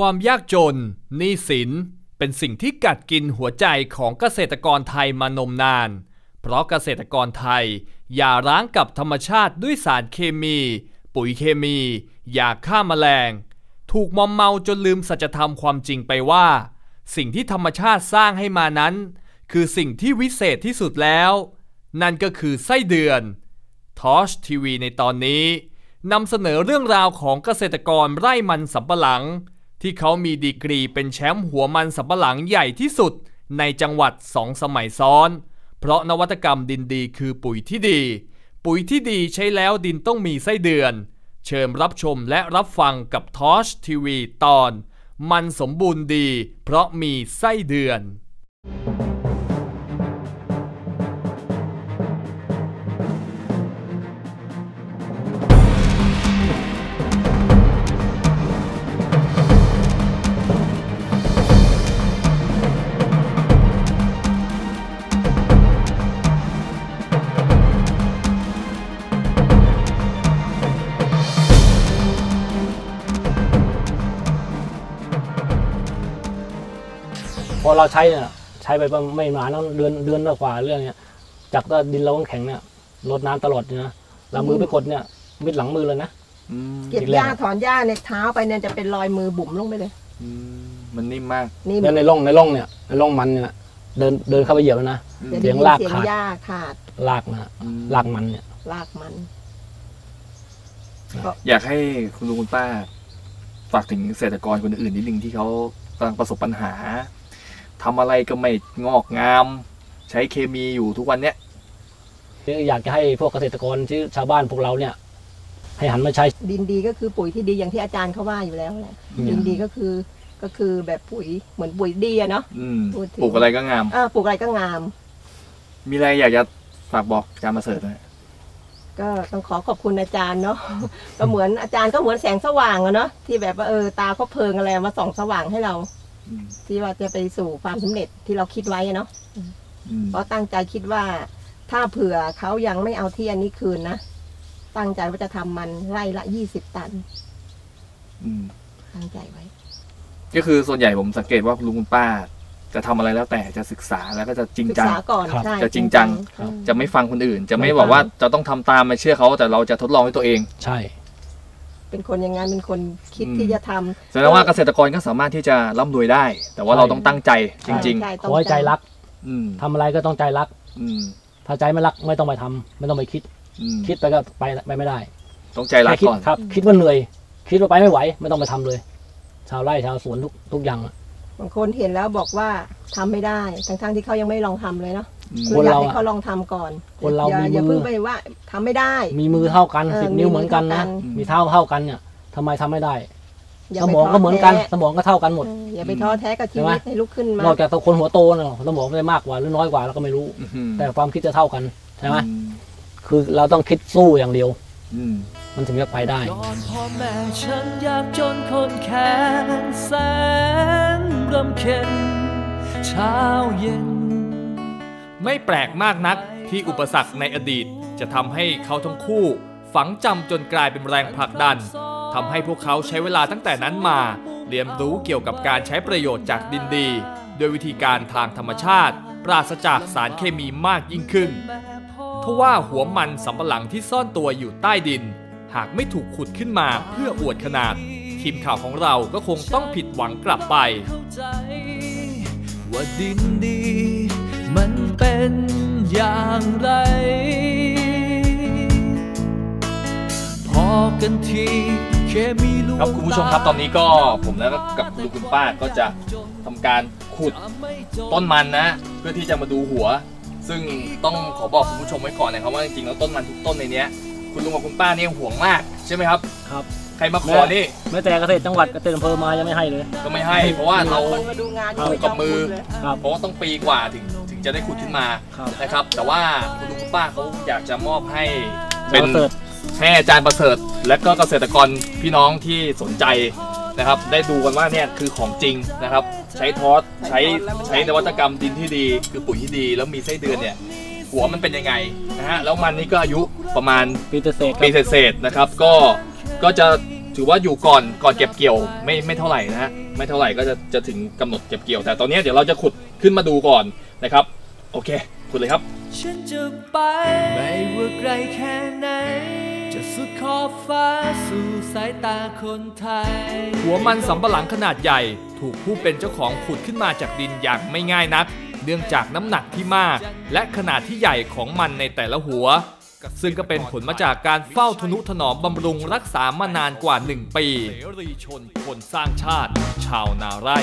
ความยากจนหนี้สิน เป็นสิ่งที่กัดกินหัวใจของเกษตรกรไทยมานมนาน เพราะเกษตรกรไทย อย่าร้างกับธรรมชาติด้วยสารเคมี ปุ๋ยเคมียาฆ่าแมลง ถูกมอมเมาจนลืมสัจธรรมความจริงไปว่า สิ่งที่ธรรมชาติสร้างให้มานั้น คือสิ่งที่วิเศษที่สุดแล้ว นั่นก็คือไส้เดือนทอชทีวีในตอนนี้นำเสนอเรื่องราวของเกษตรกรไร่มันสำปะหลัง ที่เขามีดีกรีเป็นแชมป์หัวมันสำปะหลังใหญ่ที่สุดในจังหวัดสองสมัยซ้อน เพราะนวัตกรรมดินดีคือปุ๋ยที่ดี ปุ๋ยที่ดีใช้แล้วดินต้องมีไส้เดือน เชิญรับชมและรับฟังกับทอชทีวีตอน มันสมบูรณ์ดี เพราะมีไส้เดือนพอ เราใช้เนี่ยใช้ไปประมาณไม่นานแล้วเดือนเดือนกว่าเรื่องเนี้ยจากก็ดินเราแข็งเนี่ยลดน้ำตลอดเนี่ยนะเรามือไปกดเนี่ยมิดหลังมือเลยนะอืมเก็บอีกแล้หญ้าวถอนหญ้าในเท้าไปเนี่ยจะเป็นรอยมือบุ๋มลงไปเลยอืมมันนิ่มมากนี่แล้วในร่องในร่องเนี่ยในร่องมันเนี่ยเดินเดินเข้าไปเหยียบแล้วนะอืมจะเสีได้ยงยินลากเสียงขาดหญ้าขาดลากนะอืมลากมันเนี่ยลากมัน อยากให้คุณลุงคุณป้าฝากถึงเกษตรกรคนอื่นนิดนึงที่เขากำลังประสบปัญหา ทำอะไรก็ไม่งอกงาม ใช้เคมีอยู่ทุกวันเนี้ยคืออยากจะให้พวกเกษตรกรที่ชาวบ้านพวกเราเนี่ย ให้หันมาใช้ ดินดีก็คือปุ๋ยที่ดีอย่างที่อาจารย์เขาว่าอยู่แล้วแหละอืม ดินดีก็คือก็คือแบบปุ๋ยเหมือนปุ๋ยดีอะเนาะ อืมพูดถึง ปลูกอะไรก็งาม อ่าปลูกอะไรก็งาม มีอะไรอยากจะฝากบอกอาจารย์มาเสริฐไหมก็ต้องขอขอบคุณอาจารย์เนาะ ก็เหมือนอาจารย์ก็เหมือนแสงสว่างอะเนาะที่แบบว่าเออตาเขาเพลิงอะไรมาส่องสว่างให้เราอืม ที่ว่าจะไปสู่ความสำเร็จที่เราคิดไว้อะเนาะอืมเพราะตั้งใจคิดว่า ถ้าเผื่อเขายังไม่เอาที่อันนี้คืนนะตั้งใจว่าจะทำมันไร่ละยี่สิบตันอืมตั้งใจไว้ ก็คือส่วนใหญ่ผมสังเกตว่าลุงคุณป้า จะทำอะไรแล้วแต่จะศึกษาแล้วก็จะจริงศึกจังษาก่อนครับใช่จะจริงจังอืมจะไม่ฟังคนอื่น จะไม่ไม่บอกว่าฟังจะต้องทำตามมาเชื่อเขาแต่เราจะทดลองด้วยตัวเอง ใช่ เป็นคนอยังไงเป็นคนคิดอืมที่จะทำแสดงว่าเกษตรกรก็สามารถที่จะร่ำรวยได้ แต่ว่าเราต้องตั้งใจจริง ใช่ขอให้ใจรักๆ อืมทำอะไรก็ต้องใจรัก อืมถ้าใจไม่รักไม่ต้องไปทำไม่ต้องไปคิด อืมคิดไปก็ไปไปไม่ได้ต้องใจรักแค่คิดก่อน ครับ คิดว่าเหนื่อย คิดว่าไปไม่ไหว ไม่ต้องไปทำเลย ชาวไร่ชาวสวนทุกทุกอย่างอะบางคนเห็นแล้วบอกว่าทำไม่ได้ ทั้งๆที่เขายังไม่ลองทำเลยเนาะ อืมคืออยากให้เขาลองทำก่อนคนเราอย่ามีอย่ามืเพิ่องไปว่าทำไม่ได้ มีมือเท่ากันเออสิบมีนิ้วมือเหมือนกันนะเท่ากันมีเท้าเท่ากันเนี่ยทำไมทำไม่ได้อย่าสไปมองท้ก็เหมือนกันแท้สมองก็เท่ากันหมด เอออย่าไปท้อแท้กับชีใช่ไหมวิตให้ลุกขึ้นมานอกจากตัวคนหัวโตนะสมองไม่ได้มากกว่าหรือน้อยกว่าเราก็ไม่รู้ อืมแต่ความคิดจะเท่ากันใช่ไหมอืมคือเราต้องคิดสู้อย่างเดียว อืม มันถึงจะไปได้ ก่อนพ่อแม่ฉันยากจนคนแค้นแสนรำเค็ญเช้าเย็น ไม่แปลกมากนักที่อุปสรรคในอดีต จะทำให้เขาทั้งคู่ ฝังจำจนกลายเป็นแรงผลักดันทำให้พวกเขาใช้เวลาตั้งแต่นั้นมา เรียนรู้เกี่ยวกับการใช้ประโยชน์จากดินดีโดยวิธีการทางธรรมชาติ ปราศจากสารเคมีมากยิ่งขึ้นทว่าหัวมันสำปะหลังที่ซ่อนตัวอยู่ใต้ดิน หากไม่ถูกขุดขึ้นมาเพื่ออวดขนาด ทีมข่าวของเราก็คงต้องผิดหวังกลับไปว่าดินดีมัน เป็นอย่างไร พอกันทีเคมีลวงครับคุณผู้ชมครับตอนนี้ก็ผมแล้วก็กับคุณลุงคุณป้าก็จะทำการขุดต้นมันนะ เพื่อที่จะมาดูหัว ซึ่งต้องขอบอกคุณผู้ชมไว้ก่อนนะครับว่าจริงๆแล้วต้นมันทุกต้นในเนี้ยคุณลุงกับคุณป้าเนี่ยห่วงมากใช่ไหมครับ ครับ ใครมาขอนี่ แม้แต่เกษตรจังหวัดเกษตรอำเภอมายังไม่ให้เลย ก็ไม่ให้ เพราะว่าเราคนมาดูงานปลูกกับมือเลยครับ เพราะว่าต้องปีกว่าถึงถึงจะได้ขุดขึ้นมาครับนะครับ แต่ว่าคุณลุงคุณป้าเขาอยากจะมอบให้เป็เป็นนเสิร์ตให้อาจารย์ประเสริฐ และก็เกษตรกรพี่น้องที่สนใจนะครับ ได้ดูกันว่าเนี่ยคือของจริงนะครับ ใช้ทอสใช้ใช้นวัตกรรมดินที่ดี คือปุ๋ยที่ดี แล้วมีไส้เดือนเนี่ย หัวมันเป็นยังไงนะฮะแล้วมันนี่ก็อายุประมาณ ปีเตอร์เศษคปีรับ เศษๆนะครับก็ ก็จะถือว่าอยู่ก่อนก่อนเก็บเกี่ยวไม่ไม่เท่าไหร่นะฮะไม่เท่าไหร่ก็จะจะถึงกำหนดเก็บเกี่ยว แต่ตอนนี้เดี๋ยวเราจะขุดขึ้นมาดูก่อนนะครับ โอเค ขุดเลยครับ ฉันจะไปไม่ว่าไกลแค่ไหน จะสุดขอบฟ้าสู่สายตาคนไทย หัวมันสำปะหลังขนาดใหญ่ ถูกผู้เป็นเจ้าของขุดขึ้นมาจากดินอย่างไม่ง่ายนัก เนื่องจากน้ำหนักที่มาก และขนาดที่ใหญ่ของมันในแต่ละหัว ซึ่งก็เป็นผลมาจากการเฝ้าทนุถนอมบำรุงรักษามานานกว่า 1 ปี เสรีชนคนสร้างชาติ ชาวนาไร่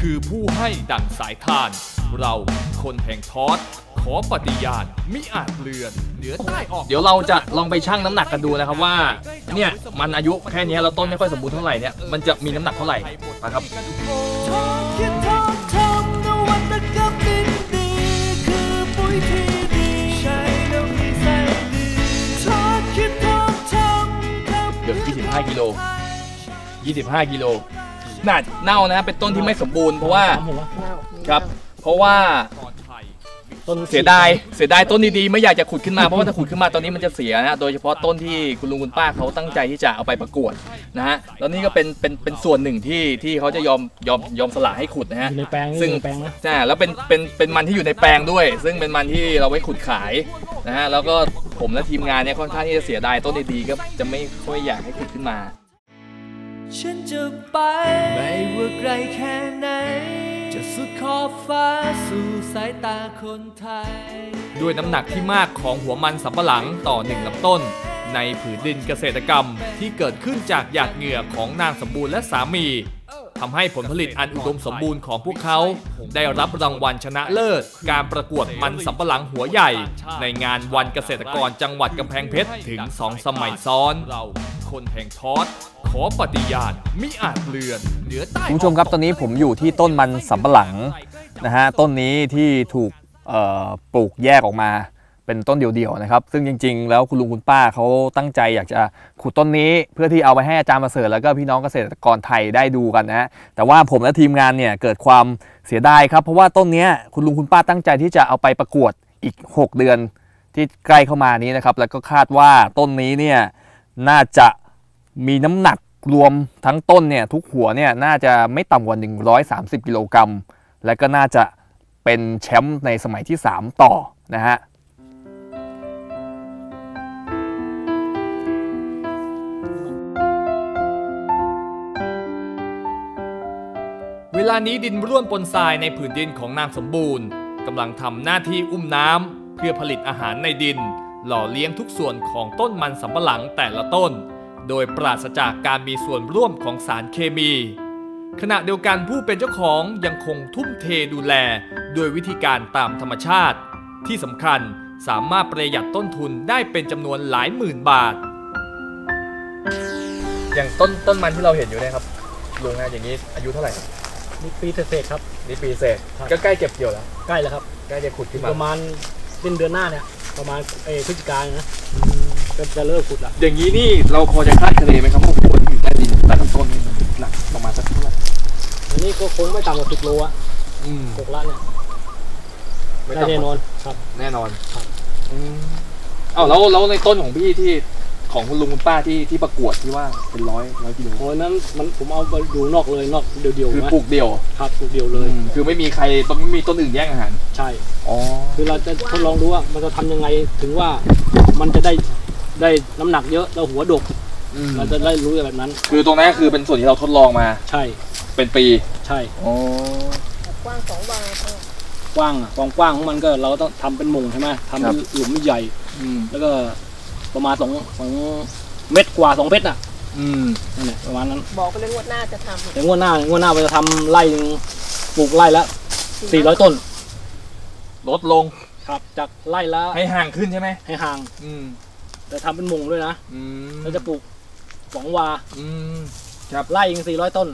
คือผู้ให้ดั่งสายทาน เราคนแห่งทอด ขอปฏิญาณมิอาจเลือน เหนือใต้ออก เดี๋ยวเราจะลองไปชั่งน้ำหนักกันดูนะครับว่า เนี่ย มันอายุแค่นี้แล้วต้นไม่ค่อยสมบูรณ์เท่าไหร่เนี่ยมันจะมีน้ำหนักเท่าไหร่นะครับ 25 กิโลน่าเน่านะเป็นต้นที่ไม่สมบูรณ์เพราะว่าถามผมว่าครับ เพราะว่าต้นเสียดายเสียดายต้นดีๆไม่อยากจะขุดขึ้นมาเพราะว่าถ้าขุดขึ้นมาตอนนี้มันจะเสียนะโดยเฉพาะต้นที่คุณลุงคุณป้าเขาตั้งใจที่จะเอาไปประกวดนะฮะแล้วนี่ก็เป็นเป็นเป็นส่วนหนึ่งที่ที่เขาจะยอมยอมยอมสละให้ขุดนะฮะอยู่ในแปลงนี่ซึ่งอยู่ในแปลงนะใช่แล้วเป็นเป็นเป็นมันที่อยู่ในแปลงด้วย ซึ่งเป็นมันที่เราไว้ขุดขายนะฮะแล้วก็ผมและทีมงานเนี่ยค่อนข้างที่จะเสียดายต้นดีๆก็จะไม่ค่อยอยากให้ขุดขึ้นมา ฉันจะไป ไม่ว่าไกลแค่ไหน จะสุดขอบฟ้าสู่สายตาคนไทย ด้วยน้ำหนักที่มากของหัวมันสำปะหลังต่อหนึ่งลำต้น ในผืนดินเกษตรกรรมที่เกิดขึ้นจากหยาดเหงื่อของนางสมบูรณ์และสามี ทำให้ผลผลิตอันอุดมสมบูรณ์ของพวกเขา ได้รับรางวัลชนะเลิศ การประกวดมันสำปะหลังหัวใหญ่ ในงานวันเกษตรกรจังหวัดกำแพงเพชรถึงสองสมัยซ้อนเราคนแห่งทอดขอปฏิญาณมิอาจเลือนเหนือใต้คุณผู้ชมครับตอนนี้ผมอยู่ที่ต้นมันสำปะหลังนะฮะต้นนี้ที่ถูกเอ่อปลูกแยกออกมา เป็นต้นเดียวๆนะครับ ซึ่งจริง ๆ แล้วคุณลุงคุณป้าเขาตั้งใจอยากจะขุดต้นนี้ เพื่อที่เอาไปให้อาจารย์มาเสริฐแล้วก็พี่น้องเกษตรกรไทยได้ดูกันนะฮะแต่ว่าผมและทีมงานเนี่ยเกิดความเสียดายครับ เพราะว่าต้นนี้คุณลุงคุณป้าตั้งใจที่จะเอาไปประกวดอีก 6 เดือนที่ใกล้เข้ามานี้นะครับ แล้วก็คาดว่าต้นนี้เนี่ยน่าจะมีน้ำหนักรวมทั้งต้นเนี่ยทุกหัวเนี่ยน่าจะไม่ต่ำกว่า 130 กิโลกรัมและก็น่าจะเป็นแชมป์ในสมัยที่ 3 ต่อนะฮะ ลานี้ดินร่วนปนทรายในผืนดินของนางสมบูรณ์กำลังทำหน้าที่อุ้มน้ำเพื่อผลิตอาหารในดิน หล่อเลี้ยงทุกส่วนของต้นมันสำปะหลังแต่ละต้น โดยปราศจากการมีส่วนร่วมของสารเคมี ขณะเดียวกันผู้เป็นเจ้าของยังคงทุ่มเทดูแลด้วยวิธีการตามธรรมชาติ ที่สำคัญสามารถประหยัดต้นทุนได้เป็นจำนวนหลายหมื่นบาท อย่างต้นต้นมันที่เราเห็นอยู่เนี่ยครับลุงนะอย่างนี้อายุเท่าไหร่ นี่ปีเศษๆครับ นี่ปีเศษครับ ก็ใกล้เก็บเกี่ยวแล้ว ใกล้แล้วครับใกล้จะขุดขึ้นปมาระมาณสิ้นเดือนหน้าเนี่ย ประมาณเออพฤศจิกายนนะก็จะเลิกขุดละอย่างนี้นี่เราพอจะคาดคะเนไหมครับว่าหัวที่อยู่ใต้ดินแต่ละต้นนี่มันหนักประมาณสักเท่าไหร่อันนี้ก็คงไม่ต่ำกว่าสิบโลอะอืมหกละเนี่ยไม่ได้ต่ำแน่นอนครับ แน่นอนครับ อืมเอ้าแล้วแล้วในต้นของพี่ที่ ของคุณลุงคุณป้าที่ที่ประกวดที่ว่าเป็นร้อยร้อยกิโลโอ้ยนั้นมันผมเอาไปอยู่นอกเลยนอกเดียวๆคือนะปลูกเดี่ยวครับปลูกเดียวเลย อืมคือไม่มีใครต้องไม่มีต้นอื่นแย่งอาหารใช่ อ๋อคือเราจะทดลองดูว่ามันจะทำยังไงถึงว่ามันจะได้ได้น้ำหนักเยอะแล้วหัวดกอืมเราจะได้รู้แบบนั้น คือตรงนั้นคือเป็นส่วนที่เราทดลองมาใช่เป็นปีใช่อ๋อกว้างสองวาค่ะกว้างอะความกว้างของมันก็เราต้องทำเป็นมุงใช่ไหมทำเป็นหลุมใหญ่ อืมแล้วก็ ประมาณสองสองเม็ดกว่าสองเม็ดน่ะ อืมนั่นแหละประมาณนั้น บอกไปเลยงวดหน้าจะทำแต่งวดหน้างวดหน้าเราจะทำไร่หนึ่งปลูกไร่ละสี่ร้อยต้น ลดลงครับ จากไร่ละให้ห่างขึ้นใช่ไหมให้ห่าง อืมแต่ทำเป็นมุงด้วยนะอืมเราจะปลูกสองวาอืมไร่หนึ่งสี่ร้อยต้น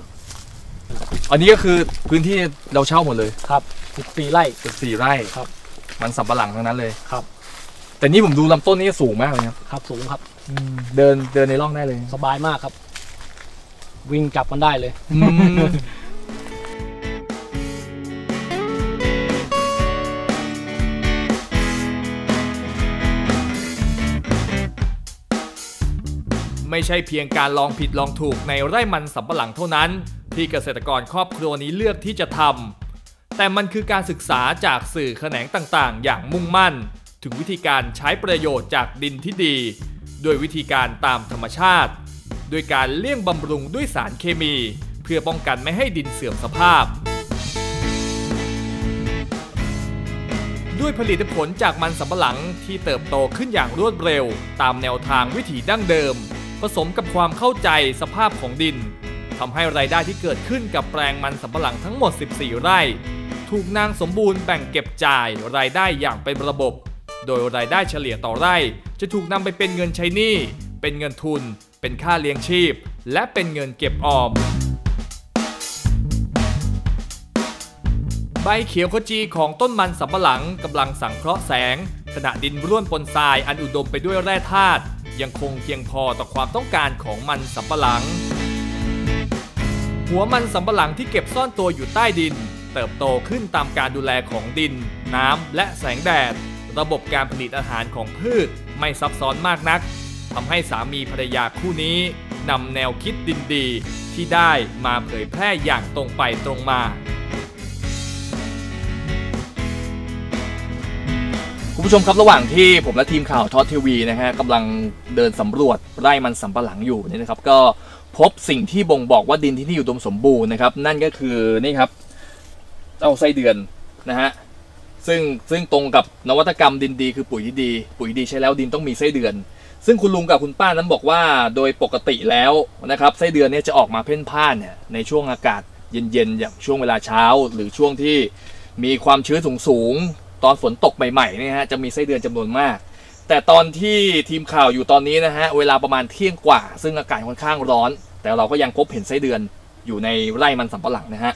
อันนี้ก็คือพื้นที่เราเช่าหมดเลยครับสิบสี่ไร่เกือบสี่ไร่ครับ มันสำปะหลังทั้งนั้นเลยครับ แต่นี่ผมดูลำต้นนี่สูงมากเลยครับครับสูงครับ เดินเดินในร่องได้เลย สบายมากครับ วิ่งจับมันได้เลยอืมไม่ใช่เพียงการลองผิดลองถูกในไร่มันสำปะหลังเท่านั้น ที่เกษตรกรครอบครัวนี้เลือกที่จะทำแต่มันคือการศึกษาจากสื่อแขนงต่างๆ อย่างมุ่งมั่น ถึงวิธีการใช้ประโยชน์จากดินที่ดี โดยวิธีการตามธรรมชาติ โดยการเลี่ยงบำรุงด้วยสารเคมี เพื่อป้องกันไม่ให้ดินเสื่อมสภาพ ด้วยผลิตผลจากมันสำปะหลังที่เติบโตขึ้นอย่างรวดเร็ว ตามแนวทางวิถีดั้งเดิม ผสมกับความเข้าใจสภาพของดินทำให้รายได้ที่เกิดขึ้นกับแปลงมันสำปะหลังทั้งหมด 14 ไร่ ถูกนางสมบูรณ์แบ่งเก็บจ่ายรายได้อย่างเป็นระบบ โดยรายได้เฉลี่ยต่อไร่ จะถูกนำไปเป็นเงินใช้หนี้ เป็นเงินทุน เป็นค่าเลี้ยงชีพ และเป็นเงินเก็บออม ใบเขียวขจีของต้นมันสำปะหลังกำลังสังเคราะห์แสง ขณะดินร่วนปนทรายอันอุดมไปด้วยแร่ธาตุยังคงเพียงพอต่อความต้องการของมันสำปะหลัง หัวมันสำปะหลังที่เก็บซ่อนตัวอยู่ใต้ดิน เติบโตขึ้นตามการดูแลของดิน น้ำและแสงแดด ระบบการผลิตอาหารของพืชไม่ซับซ้อนมากนักทำให้สามีภรรยาคู่นี้นำแนวคิดดินดีที่ได้มาเผยแพร่อย่างตรงไปตรงมาคุณผู้ชมครับระหว่างที่ผมและทีมข่าวทอทีวีนะฮะกำลังเดินสำรวจไร่มันสำปะหลังอยู่เนี่ยนะครับ ก็พบสิ่งที่บ่งบอกว่าดินที่นี่อยู่ดมสมบูรณ์นะครับ นั่นก็คือนี่ครับเจ้าไส้เดือนนะฮะ ซึ่งซึ่งตรงกับนวัตกรรมดินดีคือปุ๋ยที่ดี ปุ๋ยดีใช้แล้วดินต้องมีไส้เดือน ซึ่งคุณลุงกับคุณป้านั้นบอกว่าโดยปกติแล้วนะครับไส้เดือนเนี่ยจะออกมาเพ่นพ่านเนี่ยในช่วงอากาศเย็นๆอย่างช่วงเวลาเช้า หรือช่วงที่มีความชื้นสูงๆตอนฝนตกใหม่ๆเนี่ยฮะจะมีไส้เดือนจำนวนมาก แต่ตอนที่ทีมข่าวอยู่ตอนนี้นะฮะเวลาประมาณเที่ยงกว่า ซึ่งอากาศค่อนข้างร้อน แต่เราก็ยังพบเห็นไส้เดือนอยู่ในไร่มันสำปะหลังนะฮะ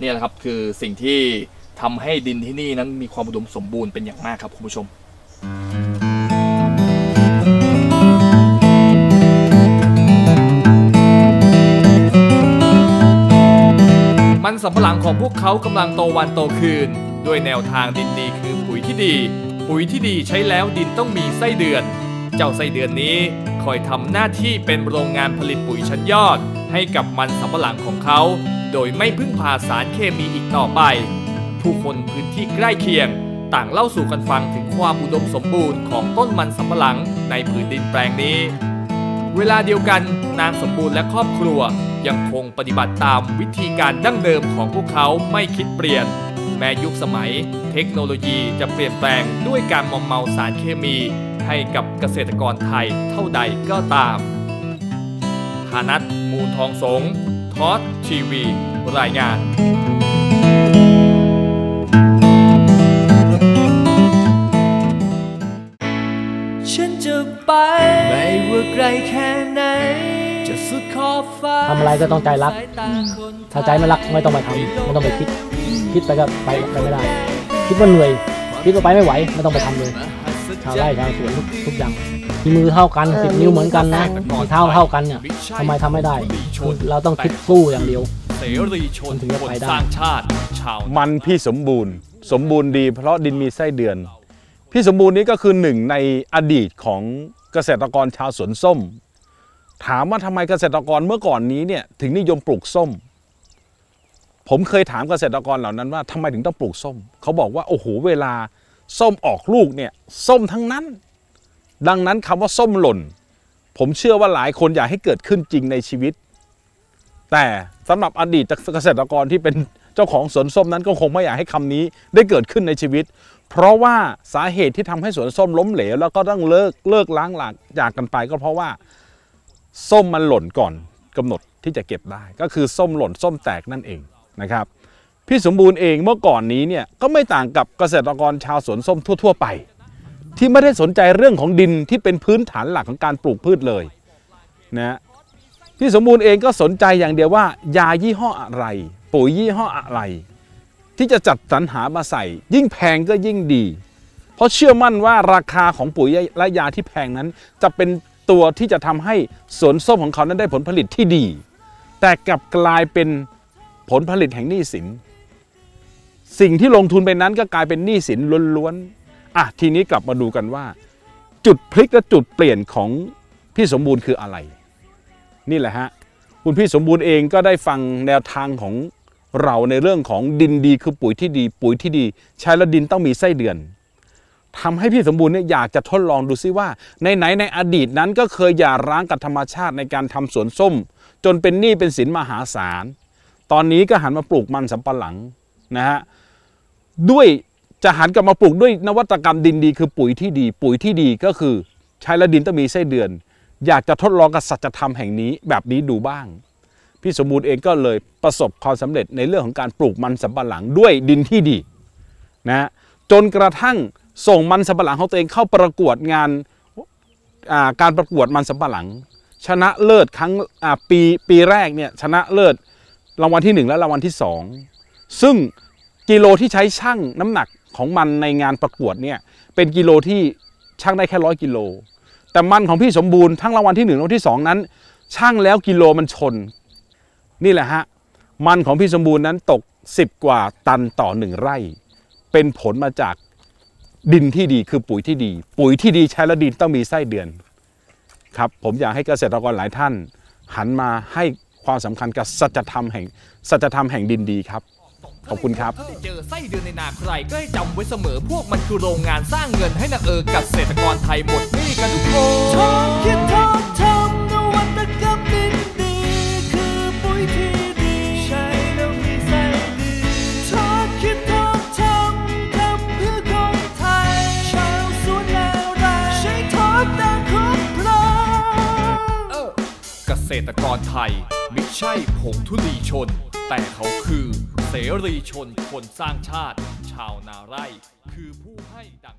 นี่แหละครับคือสิ่งที่ ทำให้ดินที่นี่นั้นมีความอุดมสมบูรณ์เป็นอย่างมากครับคุณผู้ชมมันสำปะหลังของพวกเขากำลังโตวันโตคืน ด้วยแนวทางดินดีคือปุ๋ยที่ดี ปุ๋ยที่ดีใช้แล้วดินต้องมีไส้เดือน เจ้าไส้เดือนนี้คอยทำหน้าที่เป็นโรงงานผลิตปุ๋ยชั้นยอด ให้กับมันสำปะหลังของเขา โดยไม่พึ่งพาสารเคมีอีกต่อไป ผู้คนพื้นที่ใกล้เคียง ต่างเล่าสู่กันฟังถึงความอุดมสมบูรณ์ของต้นมันสำปะหลังในผืนดินแปลงนี้ เวลาเดียวกันนางสมบูรณ์และครอบครัวยังคงปฏิบัติตามวิธีการดั้งเดิมของพวกเขาไม่คิดเปลี่ยน แม้ยุคสมัย เทคโนโลยีจะเปลี่ยนแปลงด้วยการมอมเมาสารเคมี ให้กับเกษตรกรไทยเท่าใดก็ตามธานัทมูลทองสงทอสทีวี รายงาน ว่าไกลแค่ไหนจะสุดขอบฟ้าทำอะไรก็ต้องใจรักสายตาคนถ้าใจไม่รักไม่ต้องไปทำไม่ต้องไปคิด คิดไปก็ไปไปไม่ได้ คิดว่าเหนื่อย คิดว่าไปไม่ไหวไม่ต้องไปทำเลยชาวไร่ชาวสวนทุกทุกอย่างมีมือเท่ากันสิบนิ้วเหมือนกันนะมีเท้าเท่ากันเนี่ยทำไมทำไม่ได้คือเราต้องคิดสู้อย่างเดียวเสรีชนมันถึงจะคนไปได้สร้างชาติชาวมันพี่สมบูรณ์ สมบูรณ์ดีเพราะดินมีไส้เดือน พี่สมบูรณ์นี้ก็คือหนึ่งในอดีตของ เกษตรกรชาวสวนส้ม ถามว่าทำไมเกษตรกรเมื่อก่อนนี้เนี่ยถึงนิยมปลูกส้ม ผมเคยถามเกษตรกรเหล่านั้นว่าทำไมถึงต้องปลูกส้ม เขาบอกว่าโอ้โหเวลาส้มออกลูกเนี่ยส้มทั้งนั้น ดังนั้นคำว่าส้มหล่น ผมเชื่อว่าหลายคนอยากให้เกิดขึ้นจริงในชีวิต แต่สำหรับอดีตเกษตรกรที่เป็นเจ้าของสวนส้มนั้นก็คงไม่อยากให้คำนี้ได้เกิดขึ้นในชีวิต เพราะว่าสาเหตุที่ทำให้สวนส้มล้มเหลว แล้วก็ต้องเลิกเลิกล้างหลากจากกันไป ก็เพราะว่าส้มมันหล่นก่อนกำหนดที่จะเก็บได้ ก็คือส้มหล่นส้มแตกนั่นเองนะครับ พี่สมบูรณ์เองเมื่อก่อนนี้เนี่ยก็ไม่ต่างกับเกษตรกรชาวสวนส้มทั่ว ๆ ไป ที่ไม่ได้สนใจเรื่องของดินที่เป็นพื้นฐานหลักของการปลูกพืชเลยนะพี่สมบูรณ์เองก็สนใจอย่างเดียวว่ายายี่ห้ออะไร ปุ๋ยยี่ห้ออะไร ที่จะจัดสรรหามาใส่ ยิ่งแพงก็ยิ่งดี เพราะเชื่อมั่นว่าราคาของปุ๋ยและยาที่แพงนั้น จะเป็นตัวที่จะทำให้สวนส้มของเขานั้นได้ผลผลิตที่ดี แต่กลับกลายเป็นผลผลิตแห่งหนี้สิน สิ่งที่ลงทุนไปนั้นก็กลายเป็นหนี้สินล้วนๆอะทีนี้กลับมาดูกันว่า จุดพลิกและจุดเปลี่ยนของพี่สมบูรณ์คืออะไร นี่แหละฮะคุณพี่สมบูรณ์เองก็ได้ฟังแนวทางของ เราในเรื่องของดินดีคือปุ๋ยที่ดี ปุ๋ยที่ดี ใช้แล้วดินต้องมีไส้เดือนทำให้พี่สมบูรณ์เนี่ยอยากจะทดลองดูซิว่า ในไหนในอดีตนั้นก็เคยหย่าร้างกับธรรมชาติในการทำสวนส้ม จนเป็นหนี้เป็นสินมหาศาล ตอนนี้ก็หันมาปลูกมันสำปะหลังนะฮะด้วยจะหันกลับมาปลูกด้วยนวัตกรรมดินดี คือปุ๋ยที่ดี ปุ๋ยที่ดีก็คือ ใช้แล้วดินต้องมีไส้เดือน อยากจะทดลองกับสัจธรรมแห่งนี้แบบนี้ดูบ้าง พี่สมบูรณ์เองก็เลยประสบความสำเร็จในเรื่องของการปลูกมันสำปะหลังด้วยดินที่ดีนะฮะจนกระทั่งส่งมันสำปะหลังของตัวเองเข้าประกวดงานาการประกวดมันสำปะหลัง ชนะเลิศครั้งปีปีแรกเนี่ยชนะเลิศรางวัลที่หนึ่งและรางวัลที่สองซึ่งกิโลที่ใช้ชั่งน้ำหนักของมันในงานประกวดเนี่ยเป็นกิโลที่ชั่งได้แค่ร้อยกิโลแต่มันของพี่สมบูรณ์ทั้งรางวัลที่หนึ่งรางวัลที่สองนั้นช่างแล้วกิโลมันชน นี่แหละฮะ มันของพี่สมบูรณ์นั้นตก 10 กว่าตันต่อหนึ่งไร่ เป็นผลมาจากดินที่ดีคือปุ๋ยที่ดี ปุ๋ยที่ดีใช้แล้วดินต้องมีไส้เดือนครับผมอยากให้เกษตรกรหลายท่าน หันมาให้ความสำคัญกับสัจธรรมแห่งสัจธรรมแห่งดินดีครับขอบคุณครับ เจอไส้เดือนในนาใครก็ให้จำไว้เสมอพวกมันคือโรงงานสร้างเงินให้นาเออกับเกษตรกรไทยหมดนี้กันทุกคนชอบคิดทบท ตรกรไทยไม่ใช่ผงทุลีชน แต่เขาคือ เสรีชนคนสร้างชาติ ชาวนาไร่ คือผู้ให้ดัง